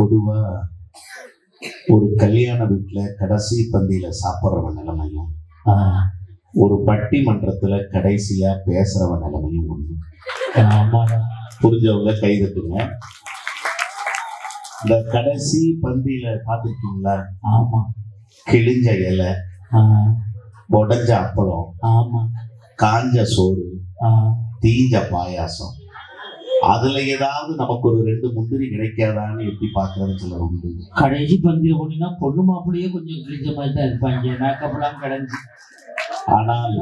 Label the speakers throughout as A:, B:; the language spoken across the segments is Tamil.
A: பொதுவா ஒரு கல்யாண வீட்டுல கடைசி பந்தியில சாப்பிட்றவன் நிலைமையும் ஒரு பட்டிமன்றத்துல கடைசியா பேசுறவன் நிலைமையும் ஒண்ணு. புரிஞ்சவங்க கை தட்டுங்க. இந்த கடைசி பந்தியில பார்த்துருக்கீங்களா?
B: ஆமா.
A: கிழிஞ்ச இலை
B: ஆஹ்
A: உடஞ்ச அப்பளம்
B: ஆமா.
A: காஞ்ச சோறு
B: ஆஹ்
A: தீஞ்ச பாயாசம். அதுல ஏதாவது நமக்கு ஒரு ரெண்டு முந்திரி கிடைக்காதான்னு எட்டி பாக்குறது சிலர் உண்டு.
B: கடைசி பந்தியில் போனீங்கன்னா பொண்ணு மாப்பிள்ளையே கொஞ்சம் கிழிஞ்ச மாதிரி தான் இருப்பாங்க. மேக்கப்லாம் கடைஞ்சி.
A: ஆனால்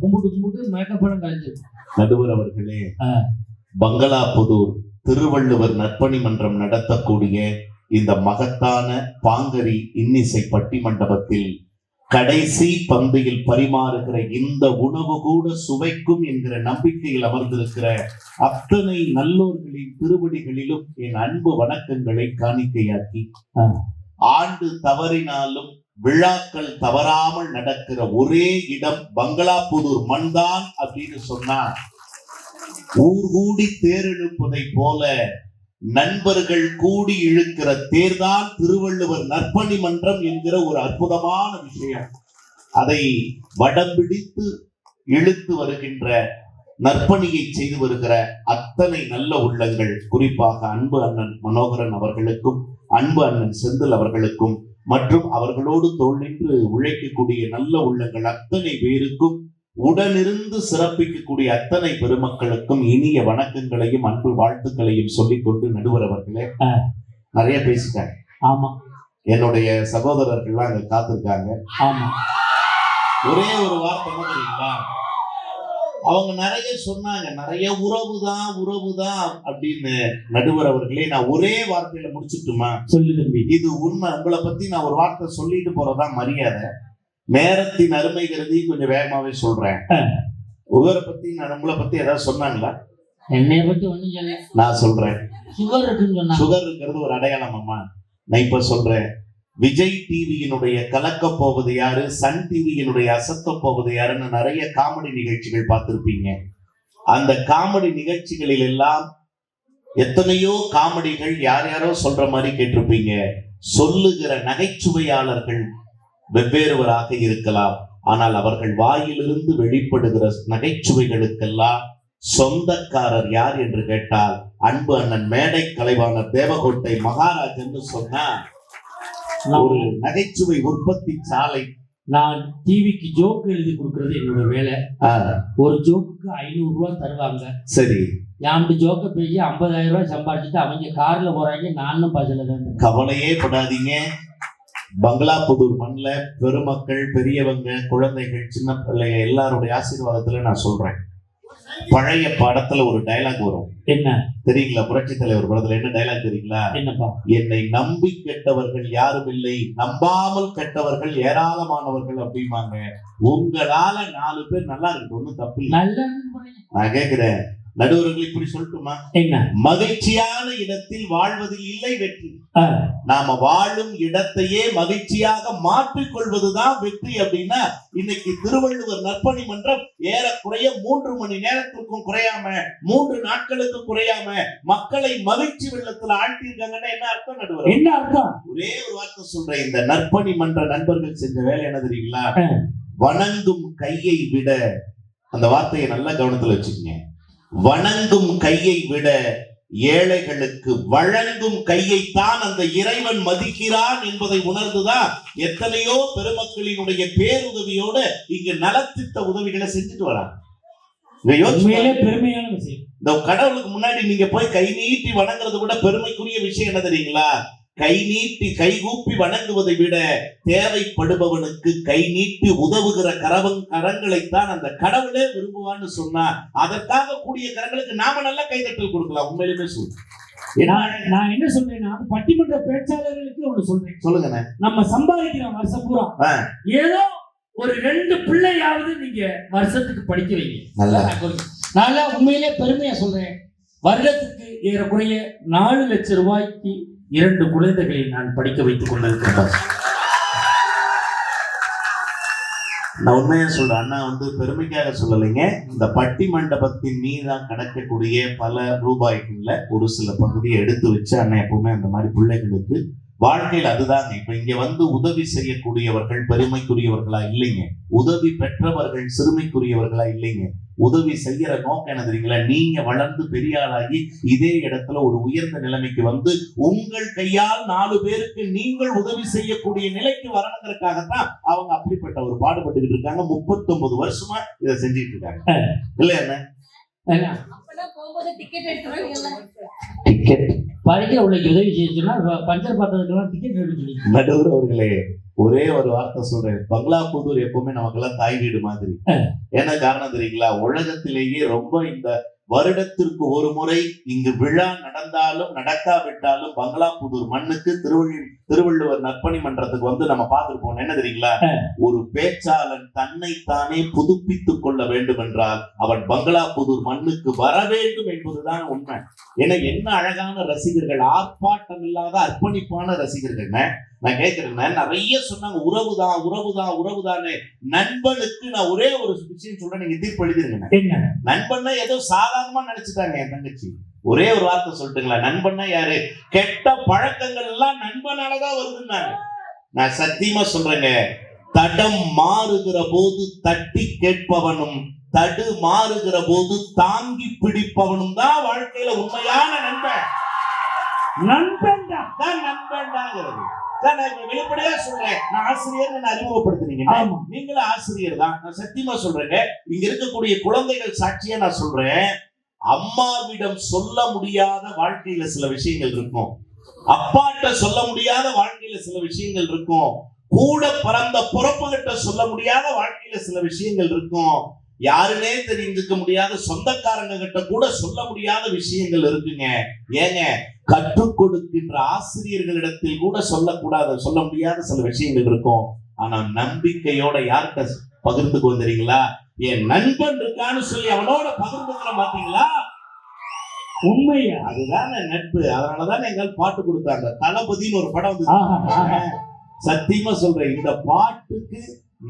B: கும்பிட்டு கும்பிட்டு மேக்கப்பெல்லாம் கலைஞ்சது
A: நடுவர் அவர்களே. பங்களாபுதூர் திருவள்ளுவர் நற்பணி மன்றம் நடத்தக்கூடிய இந்த மகத்தான பாங்கரி இன்னிசை பட்டி மண்டபத்தில் கடைசி பந்தியில் பரிமாறுகிற இந்த உணவு கூட சுவைக்கும் என்கிற நம்பிக்கையில் அமர்ந்திருக்கிற அத்தனை நல்லோர்களின் திருவடிகளிலும் என் அன்பு வணக்கங்களை காணிக்கையாக்கி ஆண்டு தவறினாலும் விழாக்கள் தவறாமல் நடக்கிற ஒரே இடம் பங்களாபுதூர் மண்தான் அப்படின்னு சொன்னா ஊர் கூடி தேரெழுப்பதை போல நண்பர்கள் கூடி இழுக்கிற தேர்தான் திருவள்ளுவர் நற்பணி மன்றம் என்கிற ஒரு அற்புதமான விஷயம். அதை வடம் பிடித்து இழுத்து வருகின்ற நற்பணியை செய்து வருகிற அத்தனை நல்ல உள்ளங்கள் குறிப்பாக அன்பு அண்ணன் மனோகரன் அவர்களுக்கும் அன்பு அண்ணன் செந்தில் அவர்களுக்கும் மற்றும் அவர்களோடு தோல் நின்று உழைக்கக்கூடிய நல்ல உள்ளங்கள் அத்தனை பேருக்கும் உடனிருந்து சிறப்பிக்கக்கூடிய அத்தனை பெருமக்களுக்கும் இனிய வணக்கங்களையும் அன்பு வாழ்த்துக்களையும் சொல்லிக்கொண்டு நடுவர் அவர்களே. நிறைய பேசிட்டாங்க.
B: ஆமா.
A: என்னுடைய சகோதரர்கள்லாம் அங்க காத்திருக்காங்க.
B: ஆமா.
A: ஒரே ஒரு வார்த்தை தெரியுங்களா அவங்க நிறைய சொன்னாங்க. நிறைய உறவு தான் உறவு தான் அப்படின்னு நடுவர் அவர்களே நான் ஒரே வார்த்தையில முடிச்சுட்டுமா?
B: சொல்லு தம்பி.
A: இது உண்மை. உங்களை பத்தி நான் ஒரு வார்த்தை சொல்லிட்டு போறதா மரியாதை. நேரத்தின் அருமை கருதி கொஞ்சம் வேகமாவே சொல்றேன். உங்களை பத்தி நான் உங்களை பத்தி ஏதாவது சொன்னாங்களா?
B: என்னைய பத்தி ஒண்ணும் சொல்ல
A: நான் சொல்றேன்.
B: சுகர் இருக்குன்னு
A: சுகர் இருக்கிறது ஒரு அடையாளம் அம்மா. நான் இப்ப சொல்றேன். விஜய் டிவியினுடைய கலக்க போவது யாரு? சன் டிவியினுடைய அசத்த போவது யாருன்னு நிறைய காமெடி நிகழ்ச்சிகள் பார்த்திருப்பீங்க. அந்த காமெடி நிகழ்ச்சிகளில் எல்லாம் எத்தனையோ காமெடிகள் யார் யாரோ சொல்ற மாதிரி கேட்டிருப்பீங்க. சொல்லுகிற நகைச்சுவையாளர்கள் வெவ்வேறுவராக இருக்கலாம். ஆனால் அவர்கள் வாயிலிருந்து வெளிப்படுகிற நகைச்சுவைகளுக்கெல்லாம் சொந்தக்காரர் யார் என்று கேட்டால் அன்பு அண்ணன் மேடை கலைவாணர் தேவகோட்டை மகாராஜன்னு சொன்னா ஒரு
B: நான்
A: நகைச்சுவை உற்பத்தி சாலை.
B: நான் டிவிக்கு ஜோக் எழுதி கொடுக்கறது என்னோட வேலை. ஒரு ஜோக்குக்கு ஐநூறு ரூபாய் தருவாங்க.
A: சரி.
B: என்கிட்ட ஜோக்கை பேசி ஐம்பதாயிரம் ரூபாய் சம்பாதிச்சுட்டு அவங்க கார்ல போறாங்க நானும் இருக்கேன்.
A: கவலையே படாதீங்க. பங்களாபுதூர் மண்ணில் பெருமக்கள் பெரியவங்க குழந்தைகள் சின்ன பிள்ளைங்க எல்லாருடைய ஆசீர்வாதத்துல நான் சொல்றேன். பழைய படத்துல ஒரு டயலாக் வரும்.
B: என்ன?
A: தெரியுங்களா? புரட்சி தலைவர் படத்துல என்ன டயலாக் தெரியுங்களா?
B: என்னப்பா?
A: என்னை நம்பி கெட்டவர்கள் யாரும் இல்லை. நம்பாமல் கெட்டவர்கள் ஏராளமானவர்கள் அப்படிம்பாங்க. உங்களால நாலு பேர் நல்லா இருக்கு ஒண்ணும் தப்பு நான் கேக்குறேன். நடுவர்கள் இப்படி சொல்லட்டுமா?
B: என்ன?
A: மகிழ்ச்சியான இடத்தில் வாழ்வதில் இல்லை வெற்றி. நாம வாழும் இடத்தையே மகிழ்ச்சியாக மாற்றிக் கொள்வதுதான் வெற்றி அப்படின்னா இன்னைக்கு திருவள்ளுவர் நற்பணி மன்றம் ஏறக்குறைய மூன்று மணி நேரத்திற்கும் குறையாம மூன்று நாட்களுக்கு குறையாம மக்களை மகிழ்ச்சி வெள்ளத்துல ஆழ்த்தியிருக்காங்கன்னா என்ன அர்த்தம் நடுவர்?
B: என்ன அர்த்தம்?
A: ஒரே ஒரு வார்த்தை சொல்றேன். இந்த நற்பணி மன்ற நண்பர்கள் செஞ்ச வேலை என்ன தெரியுங்களா. வணங்கும் கையை விட அந்த வார்த்தையை நல்லா கவனத்துல வச்சுக்கோங்க. வணங்கும் கையை விட ஏழைகளுக்கு வழங்கும் கையைத்தான் அந்த இறைவன் மதிக்கிறான் என்பதை உணர்ந்துதான் எத்தனையோ பெருமக்களினுடைய பேருதவியோட இங்க நலத்திட்ட உதவிகளை செஞ்சுட்டு வராங்க.
B: பெருமையான விஷயம்.
A: இந்த கடவுளுக்கு முன்னாடி நீங்க போய் கை நீட்டி வணங்குறது கூட பெருமைக்குரிய விஷயம் என்ன தெரியுங்களா? கை நீட்டி கைகூப்பி வணங்குவதை விட தேவைப்படுபவனுக்கு கை நீட்டி உதவுகிற கரவங் கரங்களைத்தான் அந்த கடவுளே விரும்புவான்னு சொன்னா அதற்காக கூடிய கரங்களுக்கு நாம நல்லா கைதட்டல் கொடுக்கலாம். உண்மையிலுமே என்ன
B: நான் நான் என்ன சொல்றேன்னா பட்டிமன்ற பேச்சாளர்களுக்கு ஒண்ணு சொல்றேன்.
A: சொல்லுங்கண்ணே.
B: நம்ம சம்பாதிக்கிறோம் வருஷம் பூரா. ஏதோ ஒரு ரெண்டு பிள்ளையாவது நீங்க வருஷத்துக்கு படிக்க வைங்க.
A: நல்லா.
B: நான் உண்மையிலே பெருமையா சொல்றேன். வருடத்துக்கு ஏறக்குறைய நாலு லட்சம் ரூபாய்க்கு இரண்டு குழந்தைகளை நான் படிக்க வைத்துக் கொண்டிருக்கிறேன்
A: நான் உண்மையா சொல்றேன் அண்ணா வந்து பெருமைக்காக சொல்லலைங்க. இந்த பட்டி மண்டபத்தின் மீதான் கிடக்கக்கூடிய பல ரூபாய்க்குள்ள ஒரு சில பகுதியை எடுத்து வச்சு அண்ணன் எப்பவுமே அந்த மாதிரி பிள்ளைகளுக்கு வாழ்க்கையில் அதுதாங்க. இப்ப இங்க வந்து உதவி செய்யக்கூடியவர்கள் பெருமைக்குரியவர்களா இல்லைங்க. உதவி பெற்றவர்கள் சிறுமைக்குரியவர்களா இல்லைங்க. உதவி செய்யற நோக்கம் என்ன தெரியுங்களா? நீங்க வளர்ந்து பெரிய ஆளாகி இதே இடத்துல ஒரு உயர்ந்த நிலைமைக்கு வந்து உங்கள் கையால் நாலு பேருக்கு நீங்கள் உதவி செய்யக்கூடிய நிலைக்கு வரணுங்கிறதுக்காகத்தான் அவங்க அப்படிப்பட்ட ஒரு பாடுபட்டுக்கிட்டு இருக்காங்க. 39 வருஷமா இதை செஞ்சுட்டு இருக்காங்க. இல்ல என்ன
C: டிக்கெட்
B: படிக்கிற உதவி இப்ப பஞ்சர் பார்த்ததுக்கெல்லாம் டிக்கெட்
A: நடுவர் அவர்களே ஒரே ஒரு வார்த்தை சொல்றேன். பங்களாபுதூர் எப்பவுமே நமக்கெல்லாம் தாய் வீடு மாதிரி. என்ன காரணம் தெரியுங்களா? உலகத்திலேயே ரொம்ப இந்த வருடத்திற்கு ஒரு முறை இங்கு விழா நடந்தாலும் நடக்காவிட்டாலும் பங்களாபுதூர் மண்ணுக்கு திருவள்ளி திருவள்ளுவர் நற்பணி மன்றத்துக்கு வந்து நம்ம பார்த்திருப்போம் என்ன தெரியுங்களா? ஒரு பேச்சாளன் தன்னைத்தானே புதுப்பித்துக் கொள்ள வேண்டும் என்றால் அவன் பங்களாபுதூர் மண்ணுக்கு வர வேண்டும் என்பதுதான் உண்மை. ஏன்னா என்ன அழகான ரசிகர்கள் ஆர்ப்பாட்டம் இல்லாத அர்ப்பணிப்பான ரசிகர்கள். நான் கேட்கிறேன் நிறைய சொன்னாங்க உறவுதான் உறவுதான் உறவுதானே? நண்பனுக்கு நான் ஒரே ஒரு விஷயம் சொல்றேன் நீங்க தீர்ப்பு எழுதிருங்க நண்பன்னா ஏதோ சாதாரணமா நினைச்சிட்டாங்க என் தங்கச்சி. ஒரே ஒரு வார்த்தை சொல்லட்டுங்களா? நண்பன்னா யாரு? கெட்ட பழக்கங்கள் எல்லாம் நண்பனாலதான் வருதுன்னாங்க நான் சத்தியமா சொல்றேங்க. தடம் மாறுகிற போது தட்டி கேட்பவனும் தடு மாறுகிற போது தாங்கி பிடிப்பவனும் தான் வாழ்க்கையில உண்மையான நண்பன்.
B: நண்பன்
A: தான் நண்பன்டாங்கிறது. நான் வெளிப்படையா சொல்றேன். நான் ஆசிரியர் அறிமுகப்படுத்தினீங்க
B: ஆமா.
A: நீங்களும் ஆசிரியர் தான். நான் சத்தியமா சொல்றேங்க. இங்க இருக்கக்கூடிய குழந்தைகள் சாட்சியா நான் சொல்றேன். அம்மாவிடம் சொல்ல முடியாத வாழ்க்கையில சில விஷயங்கள் இருக்கும். அப்பாட்ட சொல்ல முடியாத வாழ்க்கையில சில விஷயங்கள் இருக்கும். கூட பிறந்த பிறப்புகிட்ட சொல்ல முடியாத வாழ்க்கையில சில விஷயங்கள் இருக்கும். யாருனே தெரிஞ்சுக்க முடியாத சொந்தக்காரங்க கிட்ட கூட சொல்ல முடியாத விஷயங்கள் இருக்குங்க. ஏங்க கற்றுக் கொடுக்கின்ற ஆசிரியர்களிடத்தில் கூட சொல்லக்கூடாத சொல்ல முடியாத சில விஷயங்கள் இருக்கும். ஆனா நம்பிக்கையோட யார்கிட்ட பகிர்ந்துக்கு வந்துறீங்களா என் நண்பன் இருக்கான்னு சொல்லி அவனோட பகிர்ந்துக்கிற மாட்டீங்களா?
B: உண்மையா?
A: அதுதான் நட்பு. அதனாலதான் எங்கள் பாட்டு கொடுத்தாங்க. தளபதினு ஒரு படம் வந்து. சத்தியமா சொல்றேன் இந்த பாட்டுக்கு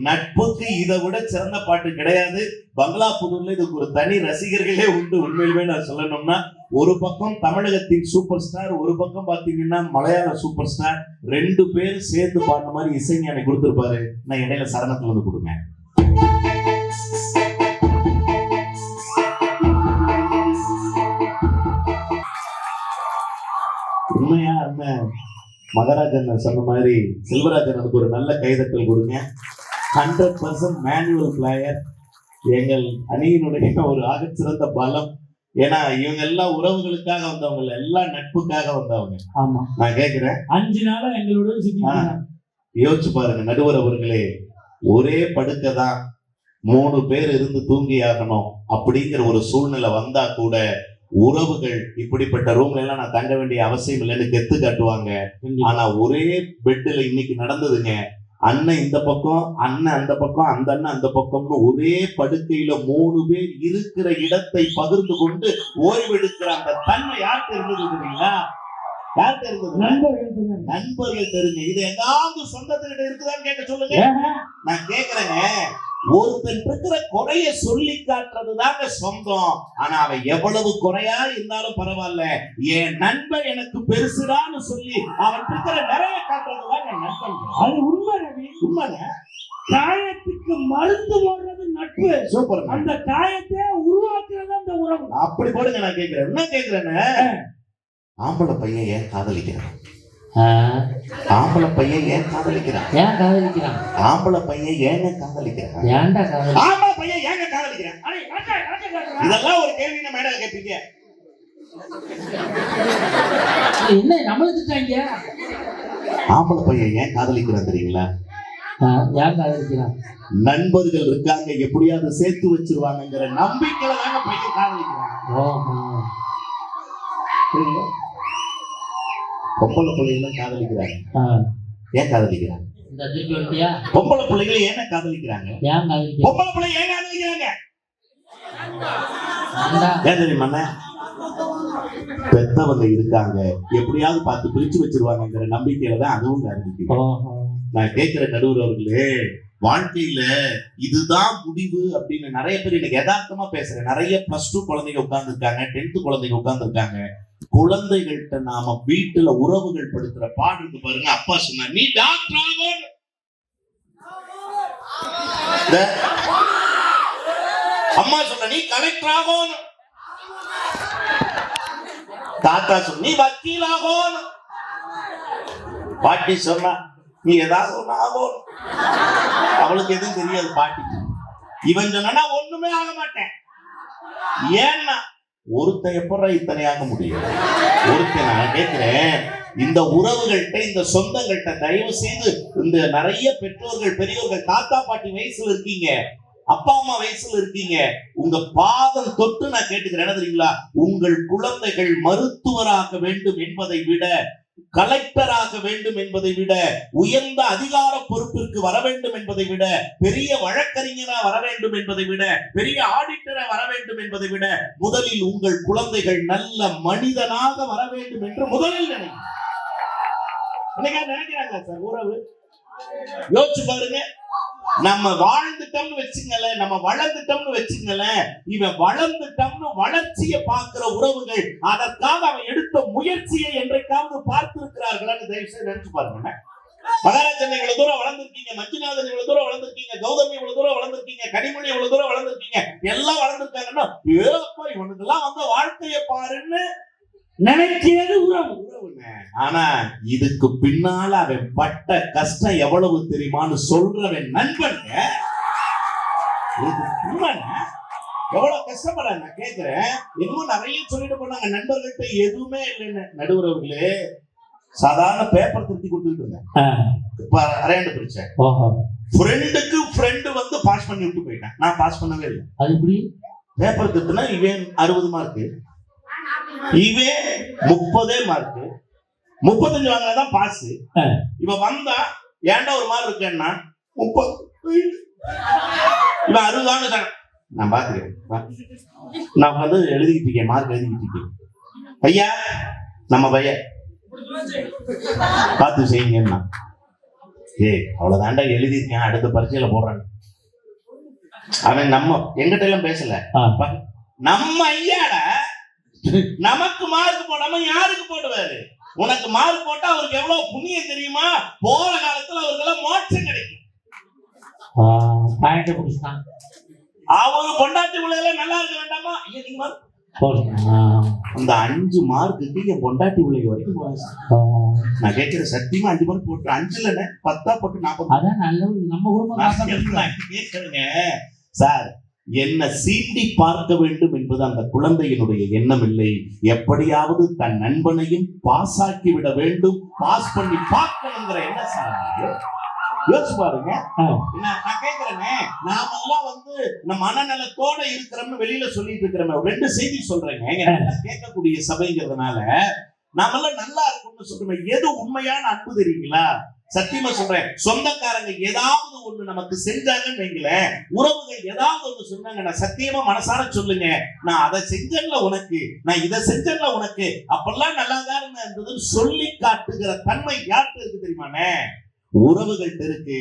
A: நட்புக்கு இதை விட சிறந்த பாட்டு கிடையாது. பங்களாபுதூர்ல இதுக்கு ஒரு தனி ரசிகர்களே உண்டு. உண்மையிலுமே நான் சொல்லணும்னா ஒரு பக்கம் தமிழகத்தின் சூப்பர் ஸ்டார் ஒரு பக்கம் பாத்தீங்கன்னா மலையாள சூப்பர் ஸ்டார். ரெண்டு பேரும் சேர்ந்து பாடின மாதிரி இசைஞானி கொடுத்துருப்பாரு. நான் இடையில சரணத்துல வந்து கொடுங்க. உண்மையா அண்ணன் மகராஜன் சொன்ன மாதிரி செல்வராஜனுக்கு ஒரு நல்ல கைதட்டல் கொடுங்க. ஹண்ட்ரட் பர்சன்ட் மேனுவல் பிளேயர் எங்கள் அணியினுடைய ஒரு ஆகச்சிறந்த பலம். ஏன்னா இவங்க எல்லாம் உறவுகளுக்காக வந்தவங்க எல்லாம் நட்புக்காக வந்தவங்க.
B: ஆமா.
A: நான் கேக்குறேன்.
B: அஞ்சு நாளா எங்களோட.
A: யோசிச்சு பாருங்க நடுவர் அவர்களே ஒரே படுக்கை தான் மூணு பேர் இருந்து தூங்கி ஆகணும் அப்படிங்கிற ஒரு சூழ்நிலை வந்தா கூட உறவுகள் இப்படிப்பட்ட ரூம்ல எல்லாம் நான் தங்க வேண்டிய அவசியம் இல்லைன்னு கெத்து காட்டுவாங்க. ஆனா ஒரே பெட்ல இன்னைக்கு நடந்ததுங்க. அண்ணன் இந்த பக்கம் அண்ணன் அந்த பக்கம் அந்த அண்ணன் அந்த பக்கம்னு ஒரே படுக்கையில மூணு பேர் இருக்கிற இடத்தை பகிர்ந்து கொண்டு ஓய்வெடுக்கிற அந்த தன்மை யார்கிட்ட இருந்தது தெரியுங்களா? யார்கிட்ட இருந்தது
B: நண்பர்கள்
A: தெரிஞ்சு. இது எங்காவது சொந்தத்துக்கிட்ட இருக்குதான்னு கேட்க சொல்லுங்க. நான் கேக்குறேங்க. ஒருத்தன் இருக்கிற குறைய சொல்லி காட்டுறது தாங்க சொந்தம். ஆனா அவன் எவ்வளவு குறையா இருந்தாலும் பரவாயில்ல. என் நண்பன் எனக்கு பெருசுடான்னு சொல்லி அவன் இருக்கிற நிறைய காட்டுறது தாங்க நண்பன்.
B: அது உண்மை.
A: உண்மைங்க
B: காயத்துக்கு மருந்து போடுறது நட்பு.
A: சூப்பர்
B: அந்த காயத்தை உருவாக்குறது அந்த உறவு.
A: அப்படி போடுங்க நான் கேக்குறேன் என்ன கேக்குறேன்னு ஆம்பளை பையன் ஏன் காதலிக்கிறான்? ஆம்பளை பையன் ஏன் காதலிக்கிறான்?
B: ஏன் காதலிக்கிறான்?
A: ஆம்பளை பையன் ஏங்க காதலிக்கிறான்?
B: ஏன்டா காதலி
A: ஆம்பளை பையன் ஏங்க காதலிக்கிறான்? இதெல்லாம் ஒரு கேள்வி நம்ம மேடம் கேட்பீங்க.
B: என்ன நம்மள திட்டாங்க
A: ஆம்பளை பையன் ஏன் காதலிக்கிறான் தெரியுங்களா?
B: ஏன் காதலிக்கிறான்?
A: நண்பர்கள் இருக்காங்க எப்படியாவது சேர்த்து வச்சிருவாங்கங்கிற நம்பிக்கையில தாங்க பையன் காதலிக்கிறான்.
B: ஓஹோ?
A: பொம்பளை பிள்ளைகளும் காதலிக்கிறாங்க. ஏன் காதலிக்கிறாங்க? பொம்பளை பிள்ளைகள் ஏன் காதலிக்கிறாங்க?
B: ஏன் காதலிக்கிறான்
A: பொம்பளை பிள்ளை ஏன் காதலிக்கிறாங்க? ஏன் தெரியுமா? பெத்தவங்க இருக்காங்க. எப்படியாவது பார்த்து பிரிச்சு வச்சிருவாங்கங்கிற நம்பிக்கையில தான் அதுவும் காதலிக்குது.
B: ஓஹோ.
A: நான் கேட்கிற நடுவர் அவர்களே வாழ்க்கையில இதுதான் முடிவு அப்படின்னு நிறைய பேர் இன்னைக்கு யதார்த்தமா பேசுறேன். நிறைய பிளஸ் டூ குழந்தைங்க உட்கார்ந்துருக்காங்க டென்த் குழந்தைங்க உட்கார்ந்துருக்காங்க. குழந்தைகள்கிட்ட நாம வீட்டுல உறவுகள் படுத்துற பாடுக்கு பாருங்க. அப்பா சொன்னார் நீ டாக்டர் ஆகணும் அம்மா சொன்ன நீ கலெக்டர் ஆகணும் தாத்தா சொன்ன நீ வக்கீல் ஆகணும் பாட்டி சொன்னா நீ ஏதாவது ஒண்ணு ஆகணும் அவளுக்கு எதுவும் தெரியாது பாட்டி. இவன் சொன்னா ஒண்ணுமே ஆக மாட்டேன். ஏன்னா ஒருத்தன் எப்படா இத்தனையாக முடியும்? ஒருத்தன் நான் கேட்கிறேன் இந்த உறவுகள்கிட்ட இந்த சொந்தங்கள்கிட்ட தயவு செய்து இந்த நிறைய பெற்றோர்கள் பெரியவர்கள் தாத்தா பாட்டி வயசுல இருக்கீங்க அப்பா அம்மா வயசுல இருக்கீங்க உங்க பாதம் தொட்டு நான் கேட்டுக்கிறேன். என்ன தெரியுங்களா? உங்கள் குழந்தைகள் மருத்துவராக வேண்டும் என்பதை விட கலெக்டராக வேண்டும் என்பதை விட உயர்ந்த அதிகார பொறுப்பிற்கு வர வேண்டும் என்பதை விட பெரிய வழக்கறிஞரா வர வேண்டும் என்பதை விட பெரிய ஆடிட்டரா வர வேண்டும் என்பதை விட முதலில் உங்கள் குழந்தைகள் நல்ல மனிதனாக வர வேண்டும் என்று முதலில் நினைக்கிறாங்க சார்? உறவு? யோசிச்சு பாருங்க. நம்ம வாழ்ந்துட்டோம்னு வச்சுங்களேன் நம்ம வளர்ந்துட்டோம்னு வச்சுங்களேன் இவன் வளர்ந்துட்டோம்னு வளர்ச்சியை பார்க்கிற உறவுகள் அதற்காக அவன் எடுத்த முயற்சியை என்றைக்காவது பார்த்திருக்கிறார்களான்னு தயவு செய்து நினைச்சு பாருங்க மகாராஜன் இவ்வளவு தூரம் வளர்ந்துருக்கீங்க மஞ்சுநாதன் இவ்வளவு தூரம் வளர்ந்துருக்கீங்க கௌதமி இவ்வளவு தூரம் வளர்ந்துருக்கீங்க கனிமொழி இவ்வளவு தூரம் வளர்ந்துருக்கீங்க எல்லாம் வளர்ந்துருக்காங்கன்னா ஏப்பா இவனுக்கெல்லாம் வந்து வாழ்க்கைய பாருன்னு
B: நினைக்கிறது உறவு
A: உறவுங்க. ஆனா இதுக்கு பின்னால அவன் பட்ட கஷ்டம் எவ்வளவு தெரியுமான்னு சொல்றவன் நண்பனுங்க. எவ்வளவு கஷ்டப்படுறாங்க நான் கேக்குறேன். இன்னும் நிறைய சொல்லிட்டு போனாங்க. நண்பர்கள்ட்ட எதுவுமே இல்லைன்னு. நடுவுறவர்களே சாதாரண பேப்பர் திருத்தி கொடுத்துட்டு இருந்தேன். அரையாண்டு பிரிச்சேன்
B: ஓஹோ.
A: ஃப்ரெண்டுக்கு ஃப்ரெண்டு வந்து பாஸ் பண்ணி விட்டு போயிட்டேன். நான் பாஸ் பண்ணவே இல்லை.
B: அது எப்படி?
A: பேப்பர் திருத்தினா இவன் அறுபது மார்க் இவன் முப்பதே மார்க் முப்பத்தஞ்சு வாங்கினாதான் பாஸ். இவன் வந்தா ஏன்டா ஒரு மார்க் இருக்கேன்னா முப்பது. இவன் அறுபதான்னு சொன்னான். நான் பாத்துக்கிறேன். நான் வந்து எழுதிக்கிட்டு இருக்கேன் மார்க் எழுதிக்கிட்டு இருக்கேன். ஐயா நம்ம பையன் பார்த்து செய்யுங்கன்னா ஏய் அவ்வளவுதான்டா எழுதியிருக்கேன். அடுத்த பரீட்சையில போடுறான். அவன் நம்ம எங்கிட்ட எல்லாம் பேசல. நம்ம ஐயாட நமக்கு மார்க் போடாம யாருக்கு போடுவாரு? உனக்கு மார்க் போட்டா அவருக்கு எவ்வளவு புண்ணியம் தெரியுமா? போற காலத்துல அவருக்கெல்லாம் மோட்சம் கிடைக்கும். அவங்க பொண்டாட்டி பிள்ளைகள நல்லா இருக்க வேண்டாமா? ஐயா நீங்க அந்த அஞ்சு மார்க்குக்கு என் பொண்டாட்டி பிள்ளைங்க வரைக்கும். நான் கேட்கிற சத்தியமா அஞ்சு மார்க் போட்டு அஞ்சு இல்லைன்னு பத்தா போட்டு நாற்பது
B: அதான் நல்லது நம்ம குடும்பம்
A: கேட்கிறேங்க. சார் என்ன சீண்டி பார்க்க வேண்டும் என்பது அந்த குழந்தையினுடைய எண்ணம் இல்லை எப்படியாவது தன் நண்பனையும் பாஸ் ஆக்கி விட வேண்டும். பாஸ் பண்ணி பார்க்கணுங்கிற என்ன சார்? யோசிச்சு பாருங்க. நான் கேட்கிறேனே நாமெல்லாம் வந்து நம்ம மனநலத்தோட இருக்கிறோம்னு வெளியில சொல்லிட்டு இருக்கிறோமே. ரெண்டு செய்தி சொல்றேங்க. கேட்கக்கூடிய சபைங்கிறதுனால நாமெல்லாம் நல்லா இருக்கணும்னு சொல்றோமே. எது உண்மையான அன்பு தெரியுங்களா? சத்தியமா சொல்றேன். சொந்தக்காரங்க ஏதாவது ஒண்ணு நமக்கு செஞ்சாங்கன்னு வைங்களேன் உறவுகள் ஏதாவது ஒண்ணு சொன்னாங்க நான் சத்தியமா மனசார சொல்லுங்க. நான் அதை செஞ்சேன்ல உனக்கு நான் இதை செஞ்சேன்ல உனக்கு அப்பெல்லாம் நல்லா தான் இருந்ததுன்னு சொல்லி காட்டுகிற தன்மை யார்கிட்ட இருக்கு தெரியுமாண்ணே உறவுகள்ட்ட இருக்கு.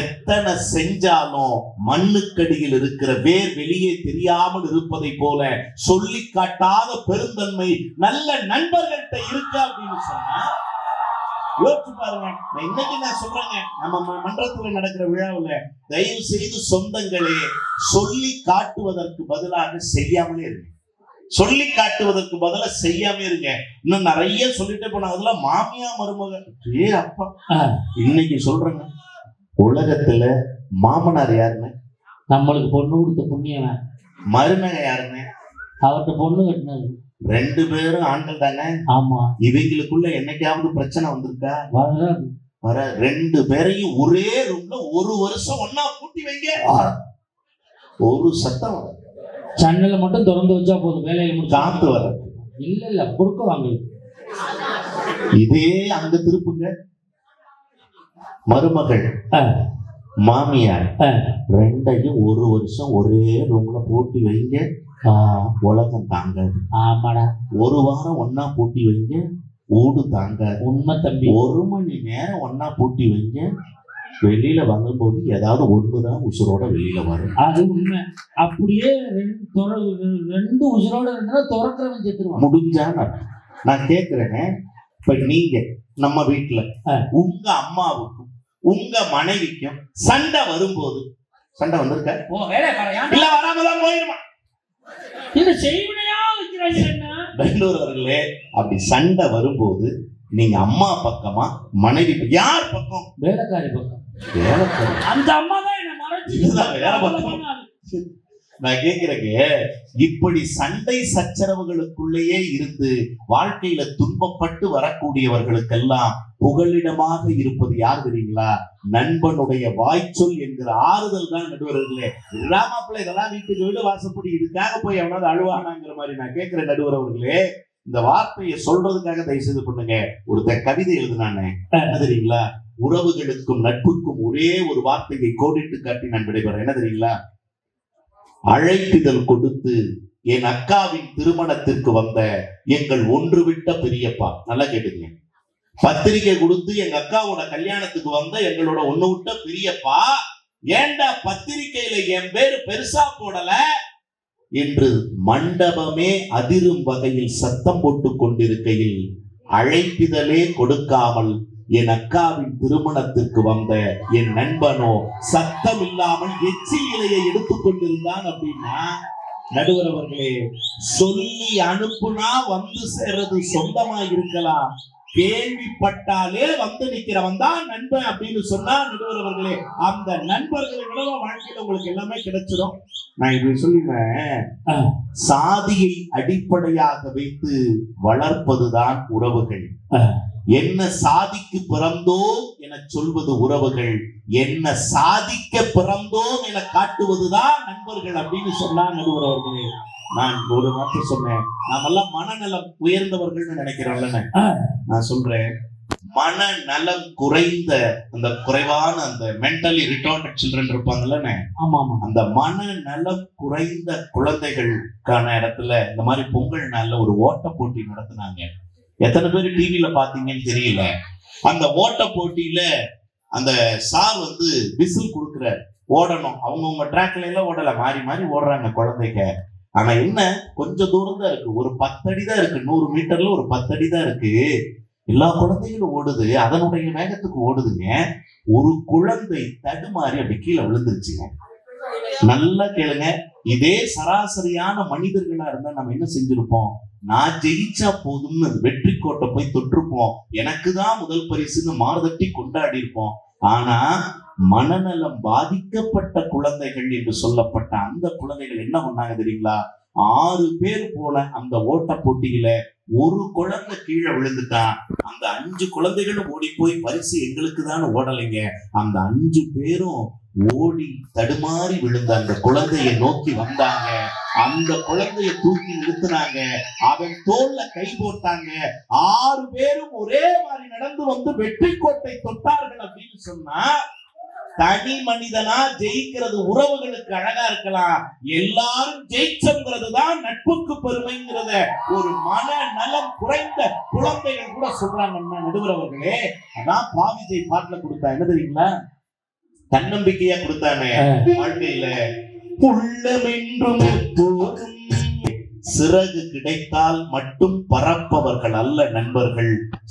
A: எத்தனை செஞ்சாலும் மண்ணுக்கடியில் இருக்கிற வேர் வெளியே தெரியாமல் இருப்பதை போல சொல்லி காட்டாத பெருந்தன்மை நல்ல நண்பர்கள்ட்ட இருக்கு அப்படின்னு சொன்னா யோசிச்சு பாருங்க. நான் இன்னைக்கு நான் சொல்றேங்க. நம்ம மன்றத்துல நடக்கிற விழாவுல தயவு செய்து சொந்தங்களே சொல்லி காட்டுவதற்கு பதிலாக செய்யாமலே இருங்க. சொல்லி காட்டுவதற்கு பதிலா செய்யாம இருங்க. இன்னும் நிறைய சொல்லிட்டே போனாங்க அதெல்லாம் மாமியா மருமக ஏ அப்பா. இன்னைக்கு சொல்றேங்க. உலகத்துல மாமனார் யாருன்னு
B: நம்மளுக்கு பொண்ணு கொடுத்த புண்ணியவன்.
A: மருமக யாருன்னு
B: அவர்கிட்ட பொண்ணு கட்டினது.
A: ரெண்டு பேரும் ஆண்கள் தானே?
B: ஆமா.
A: இவங்களுக்குள்ள என்னைக்காவது பிரச்சனை வந்திருக்கா?
B: வராது.
A: வர ரெண்டு பேரையும் ஒரே ரூம்ல ஒரு வருஷம் ஒன்னா பூட்டி வைங்க. ஒரு சத்தம் வராது.
B: ஜன்னலை மட்டும் திறந்து வச்சா போதும் வேலையில முடிச்சு.
A: காத்து வராது.
B: இல்ல இல்ல கொடுக்க வாங்க.
A: இதே அங்க திருப்புங்க. மருமகள். மாமியார். ரெண்டையும் ஒரு வருஷம் ஒரே ரூம்ல பூட்டி வைங்க. உலகம் தாங்காது.
B: ஆமாடா.
A: ஒரு வாரம் ஒன்னா பூட்டி வைங்க ஊடு தாங்காது.
B: உண்மை தம்பி.
A: ஒரு மணி நேரம் ஒன்னா பூட்டி வைங்க. வெளியில வரும்போது ஏதாவது ஒண்ணுதான் உசுரோட வெளியில வரும்.
B: அது உண்மை. அப்படியே ரெண்டு உயிரோட இருந்தா துறக்கிறவன் செத்துருவான்.
A: முடிஞ்சா நான் கேக்குறேன். இப்ப நீங்க நம்ம வீட்டுல. உங்க அம்மாவுக்கும் உங்க மனைவிக்கும் சண்டை வரும்போது சண்டை வந்திருக்க? இல்ல வராமதான் போயிருமா? பெங்களூர் அவர்களே அப்படி சண்டை வரும்போது நீங்க அம்மா பக்கமா மனைவி யார் பக்கம்?
B: வேலைக்காரி பக்கம்.
A: வேலைக்காரி.
B: அந்த அம்மா தான் என்ன மறைச்சு
A: வேற பக்கம். நான் கேக்குறேங்க இப்படி சண்டை சச்சரவுகளுக்குள்ளேயே இருந்து வாழ்க்கையில துன்பப்பட்டு வரக்கூடியவர்களுக்கெல்லாம் புகலிடமாக இருப்பது யார் தெரியுங்களா? நண்பனுடைய வாய்ச்சொல் என்கிற ஆறுதல் தான் நடுவர்களே ராமாப்பிள்ளை இதெல்லாம் வீட்டுக்கு வீடு வாசப்படி இதுக்காக போய் எவனாவது அழுவானாங்கிற மாதிரி நான் கேட்கிறேன் நடுவர் அவர்களே இந்த வார்த்தையை சொல்றதுக்காக தயவு செய்து பண்ணுங்க. ஒருத்தன் கவிதை எழுதுனானே தெரியுங்களா? உறவுகளுக்கும் நட்புக்கும் ஒரே ஒரு வார்த்தையை கோடிட்டு காட்டி நான் விடைபெறேன். என்ன தெரியுங்களா? அழைப்பிதழ் கொடுத்து என் அக்காவின் திருமணத்திற்கு வந்த எங்கள் ஒன்று விட்ட பெரியப்பா. நல்லா கேட்டுங்க பத்திரிகை கொடுத்து எங்க அக்காவோட கல்யாணத்துக்கு வந்த எங்களோட ஒண்ணு விட்ட பெரியப்பா ஏண்டா பத்திரிகையில என் பேரு பெருசா போடல? என்று மண்டபமே அதிரும் வகையில் சத்தம் போட்டு கொண்டிருக்கையில் அழைப்பிதழே கொடுக்காமல் என் அக்காவின் திருமணத்திற்கு வந்த என் நண்பனோ சத்தம் இல்லாமல் எச்சில் இலையை எடுத்துக் கொண்டிருந்தான் அப்படின்னா நடுவர் அவர்களே சொல்லி அனுப்புனா வந்து சேர்றது சொந்தமா இருக்கலாம் கேள்விப்பட்டாலே வந்து நிக்கிறவன் தான் நண்பன் அப்படின்னு சொன்னா நடுவர் அவர்களே அந்த நண்பர்களை விட வாழ்க்கையில உங்களுக்கு எல்லாமே கிடைச்சிடும் நான் இப்படி சொல்லினேன்
B: ஆ.
A: சாதியை அடிப்படையாக வைத்து வளர்ப்பதுதான் உறவுகள். என்ன சாதிக்கு பிறந்தோம் என சொல்வது உறவுகள் என்ன சாதிக்க பிறந்தோம் என காட்டுவதுதான் நண்பர்கள் அப்படின்னு சொன்னா நடுவர் அவர்களே. நான் ஒரு வார்த்தை சொன்னேன். நாமெல்லாம் மனநலம் உயர்ந்தவர்கள்னு நினைக்கிறோம்ல. நான் சொல்றேன் மனநலம் குறைந்த அந்த குறைவான அந்த மென்டலி ரிட்டார்டட் சில்ட்ரன் இருப்பாங்கல்ல
B: ஆமா
A: அந்த மனநலம் குறைந்த குழந்தைகளுக்கான இடத்துல இந்த மாதிரி பொங்கல் நாள்ல ஒரு ஓட்ட போட்டி நடத்துனாங்க. எத்தனை பேர் டிவியில பாத்தீங்கன்னு தெரியல. அந்த ஓட்ட போட்டியில அந்த சார் வந்து விசில் கொடுக்குற ஓடணும். அவங்கவுங்க ட்ராக்ல எல்லாம் ஓடல. மாறி மாறி ஓடுறாங்க குழந்தைங்க. ஆனா என்ன? கொஞ்சம் தூரம் தான் இருக்கு. ஒரு பத்தடி தான் இருக்கு. நூறு மீட்டர்ல ஒரு பத்தடி தான் இருக்கு. எல்லா குழந்தைகளும் ஓடுது. அதனுடைய வேகத்துக்கு ஓடுதுங்க. ஒரு குழந்தை தடுமாறி அப்படி கீழே விழுந்துருச்சுங்க. நல்லா கேளுங்க. இதே சராசரியான மனிதர்களா இருந்தா நம்ம என்ன செஞ்சிருப்போம்? நான் ஜெயிச்சா போதும்னு வெற்றி கோட்டை போய் தொட்டிருப்போம். எனக்கு தான் முதல் பரிசுன்னு மாறுதட்டி கொண்டாடி இருப்போம் ஆனா மனநலம் பாதிக்கப்பட்ட குழந்தைகள் என்று சொல்லப்பட்ட அந்த குழந்தைகள் என்ன பண்ணாங்க தெரியுங்களா? ஆறு பேர் போல அந்த ஓட்ட போட்டியில ஒரு குழந்தை கீழே விழுந்துட்டான் அந்த அஞ்சு குழந்தைகளும் ஓடி போய் பரிசு எங்களுக்கு தான் ஓடலைங்க. அந்த அஞ்சு பேரும் ஓடி தடுமாறி விழுந்த அந்த குழந்தையை நோக்கி வந்தாங்க. அந்த குழந்தையை தூக்கி நிறுத்தினாங்க. அவன் தோல்ல கை போட்டாங்க. ஆறு பேரும் ஒரே மாதிரி நடந்து வந்து வெற்றி கோட்டை தொட்டார்கள் அப்படின்னு சொன்னா தனி மனிதனா ஜெயிக்கிறது உறவுகளுக்கு அழகா இருக்கலாம். எல்லாரும் ஜெயிச்சோங்கிறது தான் நட்புக்கு பெருமைங்கிறத ஒரு மன நலம் குறைந்த குழந்தைகள் கூட சொல்றாங்க நடுவர் அவர்களே. அதான் பாவிஜை பாட்டுல கொடுத்தா. என்ன தெரியுங்களா? தன்னம்பிக்கையா கொடுத்தானே? வாழ்க்கையில உள்ளமென்றும் எப்போதும் சிறகு கிடைத்தால் மட்டும் பறப்பவர்கள் அல்ல நண்பர்கள்.